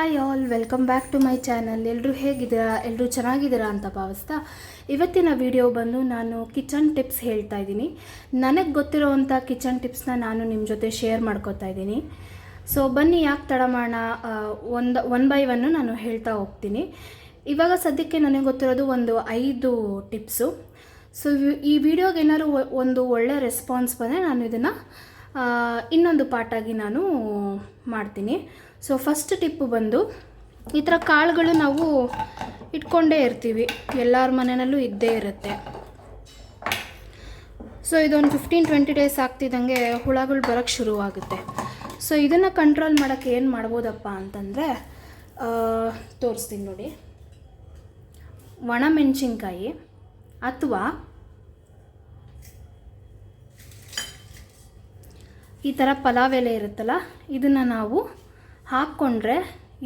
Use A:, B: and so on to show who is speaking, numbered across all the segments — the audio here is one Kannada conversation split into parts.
A: Hi all, welcome back to my channel. ಎಲ್ಲರೂ ಹೇಗಿದ್ದೀರಾ? ಎಲ್ಲರೂ ಚೆನ್ನಾಗಿದ್ದೀರಾ ಅಂತ ಭಾವಿಸ್ತಾ ಇವತ್ತಿನ ವಿಡಿಯೋ ಬಂದು ನಾನು ಕಿಚನ್ ಟಿಪ್ಸ್ ಹೇಳ್ತಾ ಇದ್ದೀನಿ. ನನಗೆ ಗೊತ್ತಿರೋವಂಥ ಕಿಚನ್ ಟಿಪ್ಸ್ನ ನಾನು ನಿಮ್ಮ ಜೊತೆ ಶೇರ್ ಮಾಡ್ಕೋತಾ ಇದ್ದೀನಿ. ಸೊ ಬನ್ನಿ, ಯಾಕೆ ತಡ ಮಾಡೋಣ? ಒಂದು ಒನ್ ಬೈ ಒನ್ನು ನಾನು ಹೇಳ್ತಾ ಹೋಗ್ತೀನಿ. ಇವಾಗ ಸದ್ಯಕ್ಕೆ ನನಗೆ ಗೊತ್ತಿರೋದು ಒಂದು ಐದು ಟಿಪ್ಸು. ಸೊ ಈ ವಿಡಿಯೋಗೆ ಏನಾದ್ರು ಒಂದು ಒಳ್ಳೆ ರೆಸ್ಪಾನ್ಸ್ ಬಂದರೆ ನಾನು ಇದನ್ನು ಇನ್ನೊಂದು ಪಾರ್ಟಾಗಿ ನಾನು ಮಾಡ್ತೀನಿ. ಸೊ ಫಸ್ಟ್ ಟಿಪ್ಪು ಬಂದು, ಈ ಥರ ಕಾಳುಗಳು ನಾವು ಇಟ್ಕೊಂಡೇ ಇರ್ತೀವಿ. ಎಲ್ಲರ ಮನೆಯಲ್ಲೂ ಇದ್ದೇ ಇರುತ್ತೆ. ಸೊ ಇದೊಂದು ಫಿಫ್ಟೀನ್ ಟ್ವೆಂಟಿ ಡೇಸ್ ಆಗ್ತಿದ್ದಂಗೆ ಹುಳಗಳು ಬರೋಕ್ಕೆ ಶುರುವಾಗುತ್ತೆ. ಸೊ ಇದನ್ನು ಕಂಟ್ರೋಲ್ ಮಾಡೋಕ್ಕೆ ಏನು ಮಾಡ್ಬೋದಪ್ಪ ಅಂತಂದರೆ ತೋರಿಸ್ತೀನಿ ನೋಡಿ. ಒಣಮೆಣಸಿನ್ಕಾಯಿ ಅಥವಾ ಈ ಥರ ಪಲಾವ್ ಎಲೆ ಇರುತ್ತಲ್ಲ, ಇದನ್ನು ನಾವು ಹಾಕ್ಕೊಂಡ್ರೆ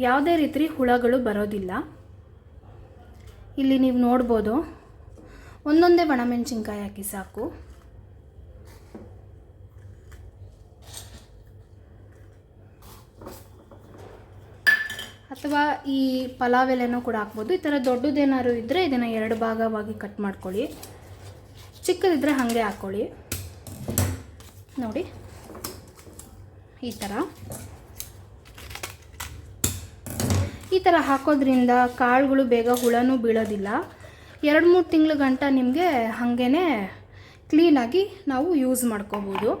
A: ಯಾವುದೇ ರೀತಿ ಹುಳಗಳು ಬರೋದಿಲ್ಲ. ಇಲ್ಲಿ ನೀವು ನೋಡ್ಬೋದು, ಒಂದೊಂದೇ ಒಣಮೆಣಸಿನ್ಕಾಯಿ ಹಾಕಿ ಸಾಕು. ಅಥವಾ ಈ ಪಲಾವ್ ಎಲೆನೂ ಕೂಡ ಹಾಕ್ಬೋದು. ಈ ಥರ ದೊಡ್ಡದೇನಾದ್ರು ಇದ್ದರೆ ಇದನ್ನು ಎರಡು ಭಾಗವಾಗಿ ಕಟ್ ಮಾಡ್ಕೊಳ್ಳಿ. ಚಿಕ್ಕದಿದ್ದರೆ ಹಾಗೆ ಹಾಕ್ಕೊಳ್ಳಿ ನೋಡಿ. ಈ ಥರ ಈ ಥರ ಹಾಕೋದ್ರಿಂದ ಕಾಳುಗಳು ಬೇಗ ಹುಳನೂ ಬೀಳೋದಿಲ್ಲ. ಎರಡು ಮೂರು ತಿಂಗಳ ಗಂಟ ನಿಮಗೆ ಹಾಗೇ ಕ್ಲೀನಾಗಿ ನಾವು ಯೂಸ್ ಮಾಡ್ಕೋಬೋದು.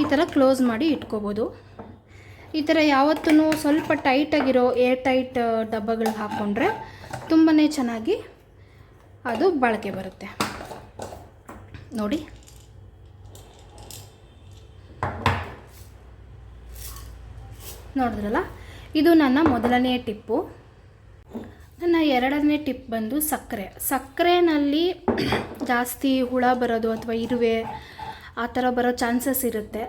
A: ಈ ಥರ ಕ್ಲೋಸ್ ಮಾಡಿ ಇಟ್ಕೋಬೋದು. ಈ ಥರ ಯಾವತ್ತೂ ಸ್ವಲ್ಪ ಟೈಟಾಗಿರೋ ಏರ್ ಟೈಟ್ ಡಬ್ಬಗಳು ಹಾಕ್ಕೊಂಡ್ರೆ ತುಂಬಾ ಚೆನ್ನಾಗಿ ಅದು ಬಾಳಿಕೆ ಬರುತ್ತೆ. ನೋಡಿ. ನೋಡಿದ್ರಲ್ಲ? ಇದು ನನ್ನ ಮೊದಲನೇ ಟಿಪ್ಪು. ನನ್ನ ಎರಡನೇ ಟಿಪ್ ಬಂದು ಸಕ್ಕರೆ. ಸಕ್ಕರೆನಲ್ಲಿ ಜಾಸ್ತಿ ಹುಳ ಬರೋದು ಅಥವಾ ಇರುವೆ ಆ ಥರ ಬರೋ ಚಾನ್ಸಸ್ ಇರುತ್ತೆ.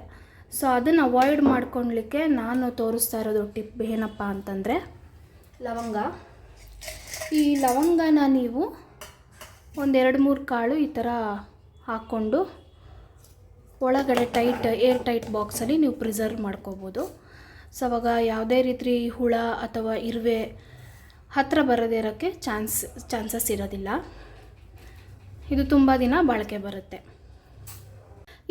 A: ಸೊ ಅದನ್ನು ಅವಾಯ್ಡ್ ಮಾಡ್ಕೊಳ್ಲಿಕ್ಕೆ ನಾನು ತೋರಿಸ್ತಾ ಇರೋದು ಟಿಪ್ ಏನಪ್ಪ ಅಂತಂದರೆ, ಲವಂಗ. ಈ ಲವಂಗನ ನೀವು ಒಂದೆರಡು ಮೂರು ಕಾಳು ಈ ಥರ ಹಾಕ್ಕೊಂಡು ಒಳಗಡೆ ಟೈಟ್, ಏರ್ ಟೈಟ್ ಬಾಕ್ಸಲ್ಲಿ ನೀವು ಪ್ರಿಸರ್ವ್ ಮಾಡ್ಕೋಬೋದು. ಸೊ ಅವಾಗ ಯಾವುದೇ ರೀತಿ ಹುಳ ಅಥವಾ ಇರುವೆ ಹತ್ತಿರ ಬರದೇ ಇರೋಕ್ಕೆ ಚಾನ್ಸ್, ಚಾನ್ಸಸ್ ಇರೋದಿಲ್ಲ. ಇದು ತುಂಬ ದಿನ ಬಾಳಿಕೆ ಬರುತ್ತೆ.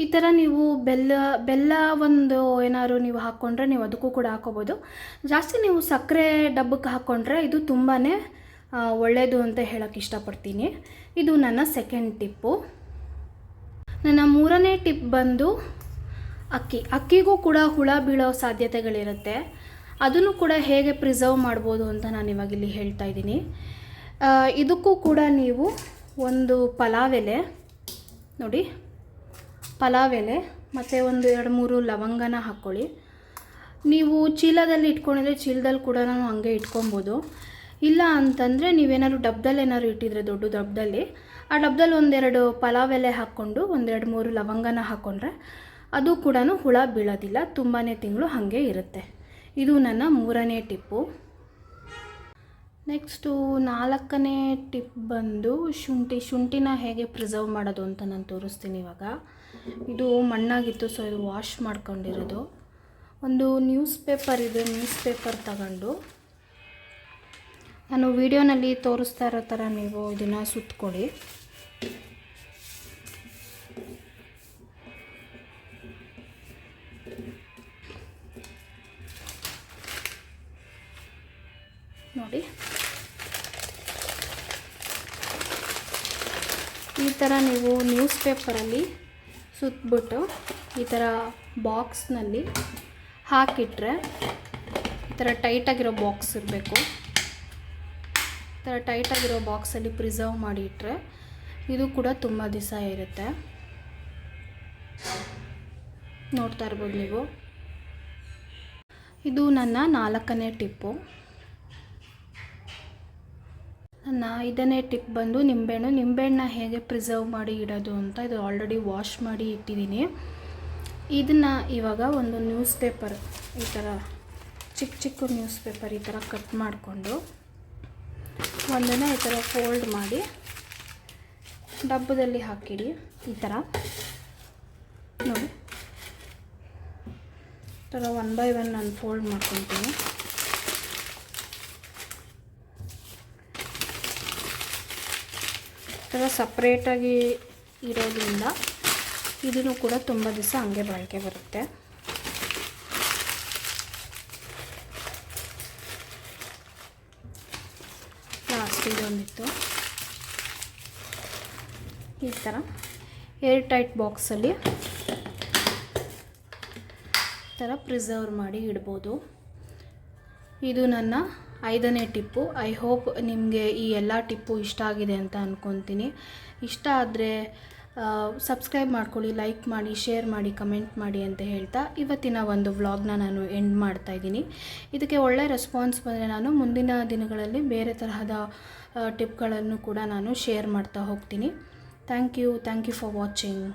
A: ಈ ಥರ ನೀವು ಬೆಲ್ಲ ಬೆಲ್ಲ ಒಂದು ಏನಾದ್ರು ನೀವು ಹಾಕ್ಕೊಂಡ್ರೆ ನೀವು ಅದಕ್ಕೂ ಕೂಡ ಹಾಕೋಬೋದು. ಜಾಸ್ತಿ ನೀವು ಸಕ್ಕರೆ ಡಬ್ಬಕ್ಕೆ ಹಾಕ್ಕೊಂಡ್ರೆ ಇದು ತುಂಬಾ ಒಳ್ಳೆಯದು ಅಂತ ಹೇಳೋಕ್ಕೆ ಇಷ್ಟಪಡ್ತೀನಿ. ಇದು ನನ್ನ ಸೆಕೆಂಡ್ ಟಿಪ್ಪು ನನ್ನ ಮೂರನೇ ಟಿಪ್ ಬಂದು ಅಕ್ಕಿ. ಅಕ್ಕಿಗೂ ಕೂಡ ಹುಳ ಬೀಳೋ ಸಾಧ್ಯತೆಗಳಿರುತ್ತೆ. ಅದನ್ನು ಕೂಡ ಹೇಗೆ ಪ್ರಿಸರ್ವ್ ಮಾಡ್ಬೋದು ಅಂತ ನಾನು ಇವಾಗ ಇಲ್ಲಿ ಹೇಳ್ತಾ ಇದ್ದೀನಿ. ಇದಕ್ಕೂ ಕೂಡ ನೀವು ಒಂದು ಪಲಾವ್ ಎಲೆ ನೋಡಿ ಪಲಾವ್ ಎಲೆ ಮತ್ತು ಒಂದು ಎರಡು ಮೂರು ಲವಂಗನ ಹಾಕ್ಕೊಳ್ಳಿ. ನೀವು ಚೀಲದಲ್ಲಿ ಇಟ್ಕೊಂಡಿದ್ರೆ ಚೀಲದಲ್ಲಿ ಕೂಡ ನಾವು ಹಂಗೆ ಇಟ್ಕೊಬೋದು. ಇಲ್ಲ ಅಂತಂದರೆ ನೀವೇನಾದ್ರು ಡಬ್ದಲ್ಲಿ ಏನಾದ್ರು ಇಟ್ಟಿದ್ರೆ ದೊಡ್ಡ ಡಬ್ದಲ್ಲಿ ಆ ಡಬ್ದಲ್ಲಿ ಒಂದೆರಡು ಪಲಾವ್ ಎಲೆ ಹಾಕ್ಕೊಂಡು ಒಂದೆರಡು ಮೂರು ಲವಂಗನ ಹಾಕ್ಕೊಂಡ್ರೆ ಅದು ಕೂಡ ಹುಳ ಬೀಳೋದಿಲ್ಲ ತುಂಬಾ ತಿಂಗಳು ಹಾಗೆ ಇರುತ್ತೆ. ಇದು ನನ್ನ ಮೂರನೇ ಟಿಪ್ಪು. ನೆಕ್ಸ್ಟು ನಾಲ್ಕನೇ ಟಿಪ್ ಬಂದು ಶುಂಠಿ, ಶುಂಠಿನ ಹೇಗೆ ಪ್ರಿಸರ್ವ್ ಮಾಡೋದು ಅಂತ ನಾನು ತೋರಿಸ್ತೀನಿ ಇವಾಗ. ಇದು ಮಣ್ಣಾಗಿತ್ತು, ಸೊ ಇದು ವಾಶ್ ಮಾಡ್ಕೊಂಡಿರೋದು. ಒಂದು ನ್ಯೂಸ್ ಪೇಪರ್ ಇದೆ, ನ್ಯೂಸ್ ಪೇಪರ್ ತಗೊಂಡು. ನಾನು ವೀಡಿಯೋನಲ್ಲಿ ತೋರಿಸ್ತಾ ಇರೋ ಥರ ನೀವು ಇದನ್ನು ಸುತ್ಕೊಳ್ಳಿ. ನೋಡಿ. ಈ ಥರ ನೀವು ನ್ಯೂಸ್ ಪೇಪರಲ್ಲಿ ಸುತ್ತಬಿಟ್ಟು ಈ ಥರ ಬಾಕ್ಸ್ನಲ್ಲಿ ಹಾಕಿಟ್ರೆ ಈ ಥರ ಟೈಟಾಗಿರೋ ಬಾಕ್ಸ್ ಇರಬೇಕು. ಈ ಥರ ಟೈಟಾಗಿರೋ ಬಾಕ್ಸಲ್ಲಿ ಪ್ರಿಸರ್ವ್ ಮಾಡಿ ಇಟ್ಟರೆ ಇದು ಕೂಡ ತುಂಬ ದಿವಸ ಇರುತ್ತೆ. ನೋಡ್ತಾ ಇರ್ಬೋದು ನೀವು. ಇದು ನನ್ನ ನಾಲ್ಕನೇ ಟಿಪ್ಪು. ನನ್ನ ಐದನೇ ಟಿಪ್ ಬಂದು ನಿಂಬೆಹಣ್ಣು, ನಿಂಬೆಹಣ್ಣನ್ನ ಹೇಗೆ ಪ್ರಿಸರ್ವ್ ಮಾಡಿ ಇಡೋದು ಅಂತ ಇದು ಆಲ್ರೆಡಿ ವಾಶ್ ಮಾಡಿ ಇಟ್ಟಿದ್ದೀನಿ. ಇದನ್ನು ಇವಾಗ ಒಂದು ನ್ಯೂಸ್ ಪೇಪರ್, ಈ ಥರ ಚಿಕ್ಕ ಚಿಕ್ಕ ನ್ಯೂಸ್ ಪೇಪರ್ ಈ ಥರ ಕಟ್ ಮಾಡಿಕೊಂಡು ಒಂದನ್ನು ಈ ಥರ ಫೋಲ್ಡ್ ಮಾಡಿ ಡಬ್ಬದಲ್ಲಿ ಹಾಕಿಡಿ, ಈ ಥರ. ನೋಡಿ. ಈ ಥರ ಒನ್ ಬೈ ಒನ್ ನಾನು ಫೋಲ್ಡ್ ಮಾಡ್ಕೊತೀನಿ. ಥರ ಸಪ್ರೇಟಾಗಿ ಇರೋದ್ರಿಂದ ಇದನ್ನು ಕೂಡ ತುಂಬ ದಿವಸ ಹಂಗೆ ಬಾಳಿಕೆ ಬರುತ್ತೆ. ಲಾಸ್ಟ್ ಇದೊಂದಿತ್ತು ಈ ಥರ ಏರ್ ಟೈಟ್ ಬಾಕ್ಸಲ್ಲಿ ಥರ ಪ್ರಿಸರ್ವ್ ಮಾಡಿ ಇಡ್ಬೋದು. ಇದು ನನ್ನ ಐದನೇ ಟಿಪ್ಪು. ಐ ಹೋಪ್ ನಿಮಗೆ ಈ ಎಲ್ಲ ಟಿಪ್ಪು ಇಷ್ಟ ಆಗಿದೆ ಅಂತ ಅಂದ್ಕೊತೀನಿ ಇಷ್ಟ ಆದರೆ ಸಬ್ಸ್ಕ್ರೈಬ್ ಮಾಡ್ಕೊಳ್ಳಿ ಲೈಕ್ ಮಾಡಿ ಶೇರ್ ಮಾಡಿ ಕಮೆಂಟ್ ಮಾಡಿ ಅಂತ ಹೇಳ್ತಾ ಇವತ್ತಿನ ಒಂದು ವ್ಲಾಗ್ನ ನಾನು ಎಂಡ್ ಮಾಡ್ತಾ ಇದ್ದೀನಿ. ಇದಕ್ಕೆ ಒಳ್ಳೆ ರೆಸ್ಪಾನ್ಸ್ ಬಂದರೆ ನಾನು ಮುಂದಿನ ದಿನಗಳಲ್ಲಿ ಬೇರೆ ತರಹದ ಟಿಪ್ಗಳನ್ನು ಕೂಡ ನಾನು ಶೇರ್ ಮಾಡ್ತಾ ಹೋಗ್ತೀನಿ. Thank you thank you for watching